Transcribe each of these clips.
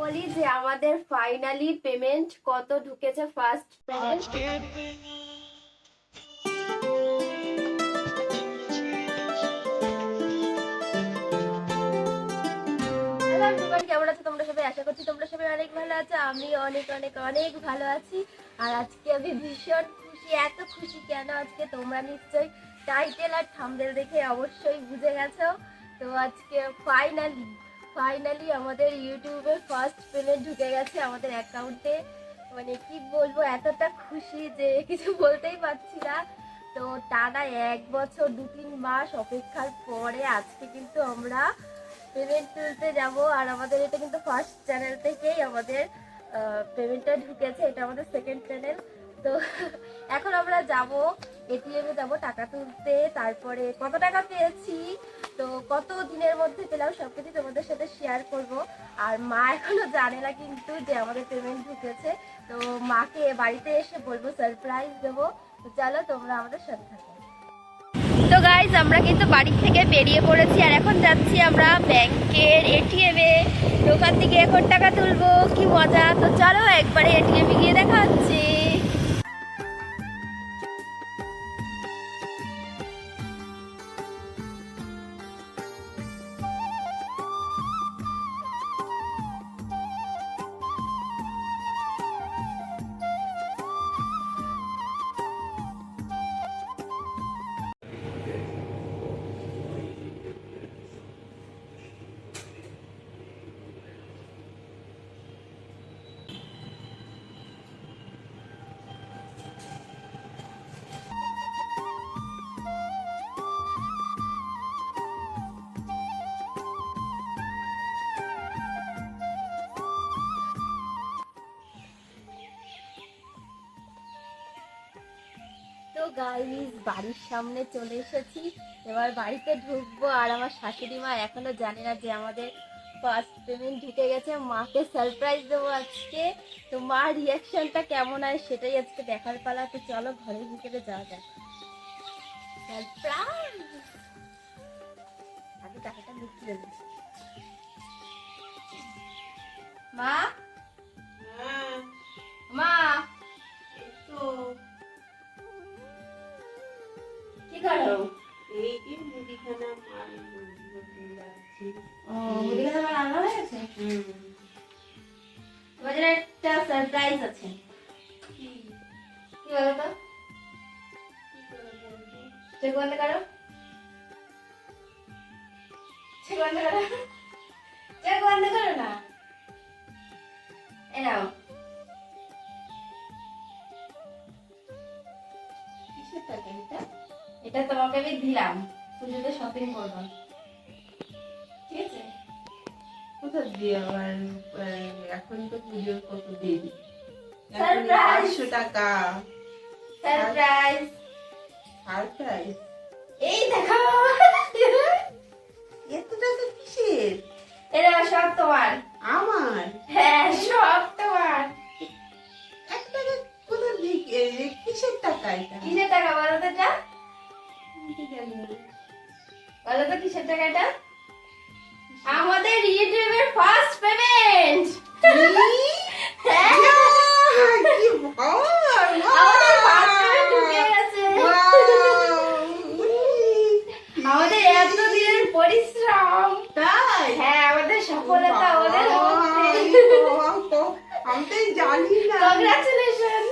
বলি যে আমাদের ফাইনালি পেমেন্ট কত ঢুকেছে ফার্স্ট কেমন আশা করছি তোমরা সবাই অনেক ভালো আছো। আমি অনেক অনেক অনেক ভালো আছি। আর আজকে আমি ভীষণ খুশি, এত খুশি কেন আজকে? তোমরা নিশ্চয়ই টাইটেল আর থাম্বনেল দেখে অবশ্যই বুঝে গেছো। তো আজকে ফাইনালি ফাইনালি আমাদের ইউটিউবে ফার্স্ট পেমেন্ট ঢুকে গেছে আমাদের অ্যাকাউন্টে মানে কি বলব, এতটা খুশি যে কিছু বলতেই পারছি না। তো টানা এক বছর দু তিন মাস অপেক্ষার পরে আজকে কিন্তু আমরা পেমেন্ট তুলতে যাব। আর আমাদের এটা কিন্তু ফার্স্ট চ্যানেল থেকেই আমাদের পেমেন্টটা ঢুকেছে। এটা আমাদের সেকেন্ড চ্যানেল তো এখন আমরা যাব এটিএমে যাব, টাকা তুলতে। তারপরে কত টাকা পেয়েছি? তো কত দিনের মধ্যে পেলাম সবকিছু তোমাদের সাথে শেয়ার করব। আর মা এখনও জানে না কিন্তু যে আমাদের পেমেন্ট ঢুকেছে। তো মাকে বাড়িতে এসে বলব সারপ্রাইজ দেবো। তো চলো তোমরা আমাদের সাথে থাকো। তো গাইজ আমরা কিন্তু বাড়ি থেকে বেরিয়ে পড়েছি আর এখন যাচ্ছি আমরা ব্যাংকের এটিএমে দোকান থেকে এখন টাকা তুলবো, কি মজা। তো চলো একবারে এটিএমে গিয়ে দেখা গাইজ বাড়ির সামনে চলে এসেছি। এবার বাড়িতে ঢুকবো আর আমার শাশুড়ি মা এখনও জানে না যে আমাদের ফার্স্ট পেমেন্ট ঢুকে গেছে। মাকে সারপ্রাইজ দেবো আজকে। তো মার রিয়াকশনটা কেমন হয় সেটাই আজকে দেখার পালা। তো চলো ঘরের ভিতরে যাওয়া যাক। সারপ্রাইজ আগে টাকাটা লুকিয়ে মা? হ্যাঁ, মা? তো। কি করো এই যে মুদিখানা মাল ও মুদিখানা আমার রান্না হয়ে গেছে? হুম। তোমাদের একটা সারপ্রাইজ আছে। কি বলো তো? চেক বন্ধ করো। চেক বন্ধ করো। চেক বন্ধ করো না। এ নাও। এটা তোমাকে আমি দিলাম। পুজোতে শপিং করব। ঠিক আছে? কোথা দিয়ে আমার এখন তো পুজোর কত দেরি এখন টাকা। সারপ্রাইজ সারপ্রাইজ এই দেখো! এত টাকা কিসের? এটা সব তোমার। আমার? হ্যাঁ সব তোমার। এক টাকা কোথা কিসের টাকা এটা? কিসের টাকা বলো তো। বলো তো কিসের টাকা এটা আমাদের ইউটিউবের ফার্স্ট পেমেন্ট হ্যাঁ! আমাদের এত দিনের পরিশ্রম। তাই? হ্যাঁ আমাদের সফলতা বাবা, আমি তো জানি না। কংগ্রাচুলেশন!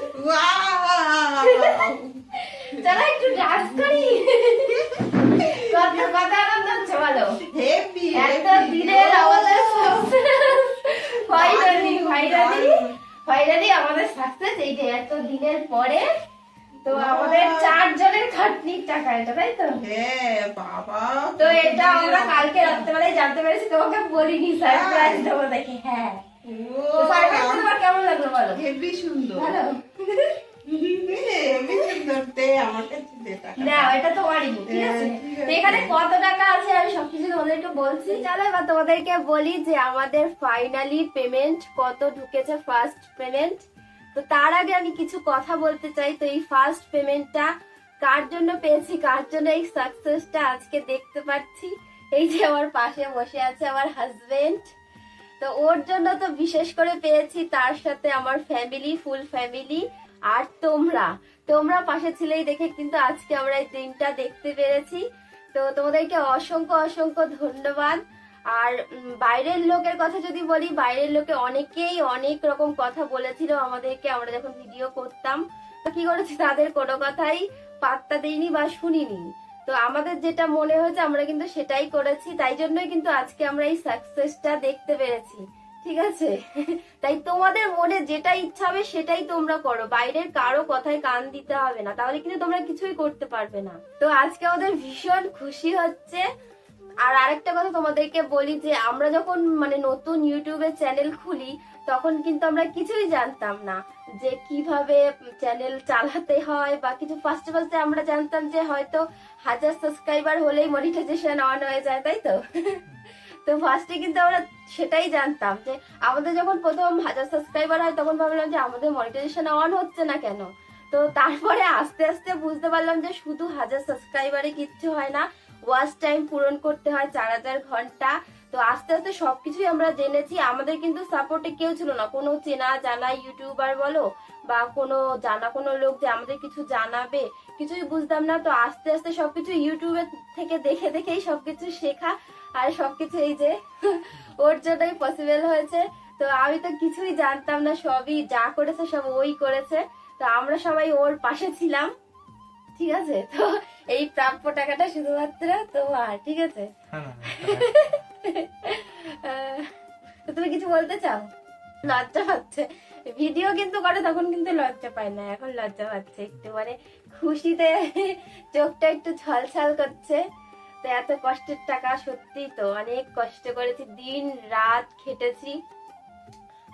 চলো একটু ডান্স করি। কত কত আনন্দ হচ্ছে বলো? Happy, এত দিনের আমাদের ফাইনালি ফাইনালি ফাইনালি আমাদের সাকসেস এইটা এত দিনের পরে তো আমাদের চারজনের খাটনির টাকা এটা তাই তো? হ্যাঁ, বাবা। তো এটা আমরা কালকে রাত্রেবেলায় জানতে পেরেছি। তোমাকে বলিনি সারপ্রাইজ দেবো দেখে। হ্যাঁ। সারপ্রাইজ তোমার কেমন লাগল বলো? হেভি সুন্দর। ভালো তোমাদেরকে বলছি। চলো এবার তোমাদেরকে বলি যে আমাদের ফাইনালি পেমেন্ট কত ঢুকেছে ফার্স্ট পেমেন্ট তো তার আগে আমি কিছু কথা বলতে চাই। তো এই ফার্স্ট পেমেন্টটা কার জন্য পেয়েছি কার জন্য এই সাকসেসটা আজকে দেখতে পাচ্ছি? এই যে আমার পাশে বসে আছে আমার হাজবেন্ড তো ওর জন্য তো বিশেষ করে পেয়েছি তার সাথে আমার ফ্যামিলি ফুল ফ্যামিলি আর তোমরা তোমরা পাশে ছিলেই দেখে কিন্তু আজকে আমরা এই দিনটা দেখতে পেরেছি। তো তোমাদেরকে অসংখ্য অসংখ্য ধন্যবাদ। আর বাইরের লোকের কথা যদি বলি, বাইরের লোকে অনেকেই অনেক রকম কথা বলেছিল আমাদেরকে, আমরা যখন ভিডিও করতাম। তো কি করেছি? তাদের কোনো কথাই পাত্তা দেইনি বা শুনিনি। তো আমাদের যেটা মনে হয়েছে, আমরা কিন্তু সেটাই করেছি। তাই জন্যই কিন্তু আজকে আমরা এই সাকসেসটা দেখতে পেরেছি। ঠিক আছে? তাই তোমাদের মনে যেটা ইচ্ছা হবে সেটাই তোমরা করো। বাইরের কারও কথায় কান দিতে হবে না। তাহলে কিন্তু তোমরা কিছুই করতে পারবে না। তো আজকে আমাদের ভীষণ খুশি হচ্ছে। আর আরেকটা কথা তোমাদেরকে বলি যে, আমরা যখন মানে নতুন ইউটিউবে চ্যানেল খুলি, তখন কিন্তু আমরা কিছুই জানতাম না যে কীভাবে চ্যানেল চালাতে হয় বা কিছু ফার্স্টে ফার্স্টে আমরা জানতাম যে হয়তো হাজার সাবস্ক্রাইবার হলেই মনিটাইজেশন অন হয়ে যায়, তাই তো? তো ফার্স্টে কিন্তু আমরা সেটাই জানতাম যে আমাদের যখন প্রথম হাজার সাবস্ক্রাইবার হয়, তখন ভাবলাম যে আমাদের মনিটাইজেশন অন হচ্ছে না কেন? তো তারপরে আস্তে আস্তে বুঝতে পারলাম যে শুধু হাজার সাবস্ক্রাইবারে কিচ্ছু হয় না ওয়াচ টাইম পূরণ করতে হয় চার হাজার ঘণ্টা। তো আস্তে আস্তে সবকিছুই আমরা জেনেছি। আমাদের কিন্তু সাপোর্টে কেউ ছিল না। কোনো চেনা জানা ইউটিউবার বলো বা কোনো জানা কোনো লোক যে আমাদের কিছু জানাবে কিছুই বুঝতাম না তো আস্তে আস্তে সবকিছু ইউটিউবে থেকে দেখে দেখেই সবকিছু শেখা। আর সবকিছু এই যে ওর জন্যই পসিবল হয়েছে। তো আমি তো কিছুই জানতাম না সবই যা করেছে সব ওই করেছে। তো আমরা সবাই ওর পাশে ছিলাম ঠিক আছে? তো এই প্রাপ্য টাকাটা শুধুমাত্র তোমার ঠিক আছে? হ্যাঁ, আহ, তো তুমি কিছু বলতে চাও? লজ্জা পাচ্ছে। ভিডিও কিন্তু করে তখন কিন্তু লজ্জা পায় না। এখন লজ্জা পাচ্ছে একটু। মানে খুশিতে চোখটা একটু ছলছল করছে। তো এত কষ্টের টাকা সত্যি তো অনেক কষ্ট করেছি। দিন রাত খেটেছি।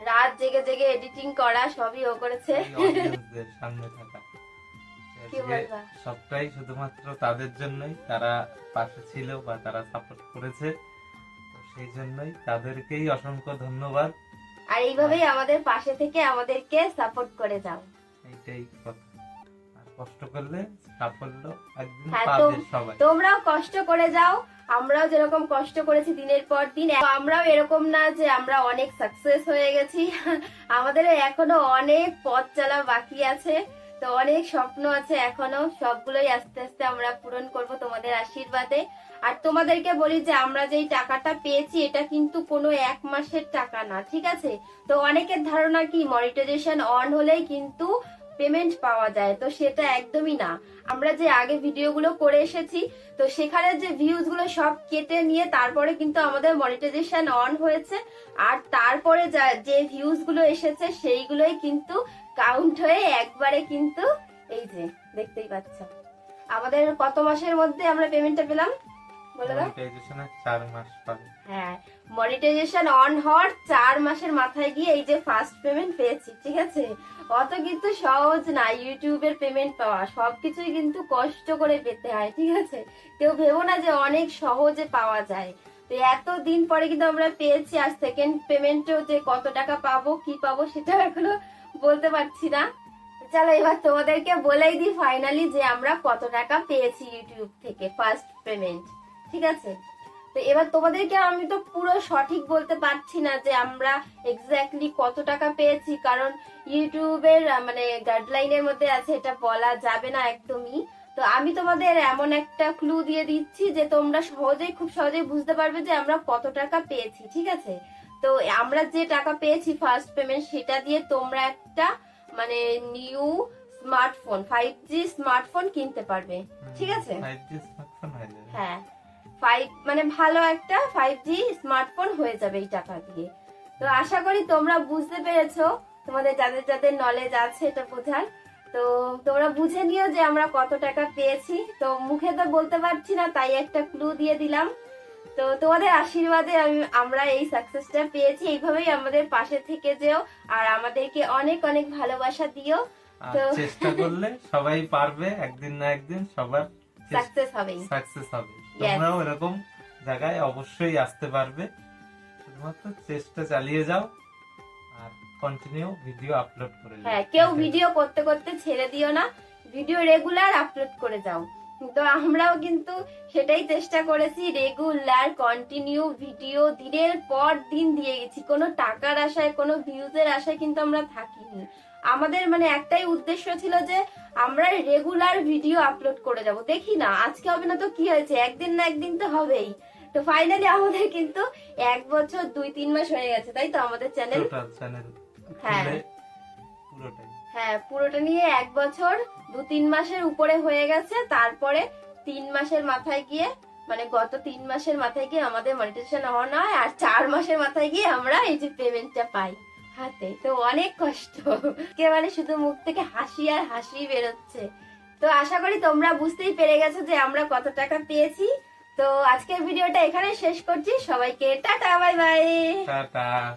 রাত জেগে জেগে এডিটিং করা সবই ও করেছে। সামনে থাকা। সবটাই শুধুমাত্র তাদের জন্যই। তারা পাশে ছিল বা তারা সাপোর্ট করেছে। সেই জন্যই তাদেরকেই অসংখ্য ধন্যবাদ। আর এইভাবেই আমাদের পাশে থেকে আমাদেরকে সাপোর্ট করে যাও। এইটাই কথা। আর কষ্ট করলে সাফল্য একদিন হ্যাঁ, পাবে সবাই। তোমরাও কষ্ট করে যাও আমরাও যেরকম কষ্ট করেছি দিনের পর দিন আমরাও এরকম না যে আমরা অনেক সাকসেস হয়ে গেছি। আমাদের এখনও অনেক পথ চলা বাকি আছে তো অনেক স্বপ্ন আছে এখনও। সবগুলোই আস্তে আস্তে আমরা পূরণ করব তোমাদের আশীর্বাদে। আর তোমাদেরকে বলি যে আমরা যেই টাকাটা পেয়েছি, এটা কিন্তু কোনো এক মাসের টাকা না, ঠিক আছে? তো অনেকের ধারণা কি মনিটাইজেশন অন হলেই কিন্তু পেমেন্ট পাওয়া যায়, তো সেটা একদমই না। আমরা যে আগে ভিডিওগুলো করে এসেছি, তো সেখানে যে ভিউজগুলো সব কেটে নিয়ে তারপরে কিন্তু আমাদের মনিটাইজেশন অন হয়েছে, আর তারপরে যা- যে ভিউজগুলো এসেছে, সেইগুলোই কিন্তু কাউন্ট হয়ে একবারে কিন্তু এই যে, দেখতেই পাচ্ছ। আমাদের কত মাসের মধ্যে আমরা পেমেন্টটা পেলাম? হ্যাঁ মনিটাইজেশন অন হওয়ার চার মাসের মাথায় গিয়ে এই যে ফার্স্ট পেমেন্ট পেয়েছি ঠিক আছে? অত কিন্তু সহজ না ইউটিউবের পেমেন্ট পাওয়া। সবকিছুই কিন্তু কষ্ট করে পেতে হয় ঠিক আছে? কেউ ভেবো না যে অনেক সহজে পাওয়া যায়। তো এত দিন পরে কিন্তু আমরা পেয়েছি আর সেকেন্ড পেমেন্টও যে কত টাকা পাবো কি পাবো সেটা এখনও বলতে পারছি না। চলো এবার তোমাদেরকে বলেই দিই ফাইনালি যে আমরা কত টাকা পেয়েছি ইউটিউব থেকে ফার্স্ট পেমেন্ট ঠিক আছে? তো এবার তোমাদেরকে আমি তো পুরো সঠিক বলতে পারছি না যে আমরা এক্স্যাক্টলি কত টাকা পেয়েছি কারণ ইউটিউবের মানে গাইডলাইনের মধ্যে আছে এটা বলা যাবে না একদমই। তো আমি তোমাদের এমন একটা ক্লু দিয়ে দিচ্ছি যে তোমরা সহজেই খুব সহজেই বুঝতে পারবে যে আমরা কত টাকা পেয়েছি ঠিক আছে? তো আমরা যে টাকা পেয়েছি ফার্স্ট পেমেন্ট সেটা দিয়ে তোমরা একটা মানে new smartphone five G smartphone কিনতে পারবে ঠিক আছে? 5G smartphone যাবে। হ্যাঁ। ফাইভ মানে ভালো একটা ফাইভ জি স্মার্টফোন হয়ে যাবে এই টাকা দিয়ে। তো আশা করি তোমরা বুঝতে পেরেছ তোমাদের যাদের যাদের নলেজ আছে এটা বোঝার। তো তোমরা বুঝে নিও যে আমরা কত টাকা পেয়েছি। তো মুখে তো বলতে পারছি না তাই একটা ক্লু দিয়ে দিলাম। তো তোমাদের আশীর্বাদে আমি আমরা এই সাকসেসটা পেয়েছি। এইভাবেই আমাদের পাশে থেকে যেও আর আমাদেরকে অনেক অনেক ভালোবাসা দিও। তো- চেষ্টা করলে সবাই পারবে একদিন না একদিন সবার সাকসেস হবেই। সাকসেস হবে। তোমরাও এরকম জায়গায় অবশ্যই আসতে পারবে। শুধুমাত্র চেষ্টা চালিয়ে যাও আর কন্টিনিউ ভিডিও আপলোড করে হ্যাঁ কেউ ভিডিও করতে করতে ছেড়ে দিও না। ভিডিও রেগুলার আপলোড করে যাও। তো আমরাও কিন্তু সেটাই চেষ্টা করেছি রেগুলার কন্টিনিউ ভিডিও দিনের পর দিন দিয়ে গেছি। কোনো টাকার আশায় কোনো ভিউজের আশায় কিন্তু আমরা থাকিনি। আমাদের মানে একটাই উদ্দেশ্য ছিল যে আমরা রেগুলার ভিডিও আপলোড করে যাব। দেখি না আজকে হবে না তো কি হয়েছে? একদিন না একদিন তো হবেই। তো ফাইনালি আমাদের কিন্তু এক বছর দুই তিন মাস হয়ে গেছে তাই তো? আমাদের চ্যানেল হ্যাঁ। হ্যাঁ পুরোটা নিয়ে এক বছর দু তিন মাসের উপরে হয়ে গেছে। তারপরে তিন মাসের মাথায় গিয়ে মানে গত তিন মাসের মাথায় গিয়ে আমাদের মনিটাইজেশন অন হয় আর চার মাসের মাথায় গিয়ে আমরা এই যে পেমেন্টটা পাই। হাতে। তো অনেক কষ্ট। একেবারে শুধু মুখ থেকে হাসি আর হাসি বেরোচ্ছে। তো আশা করি তোমরা বুঝতেই পেরে গেছো যে আমরা কত টাকা পেয়েছি। তো আজকের ভিডিওটা এখানে শেষ করছি। সবাইকে টাটা, বাই বাই। টাটা।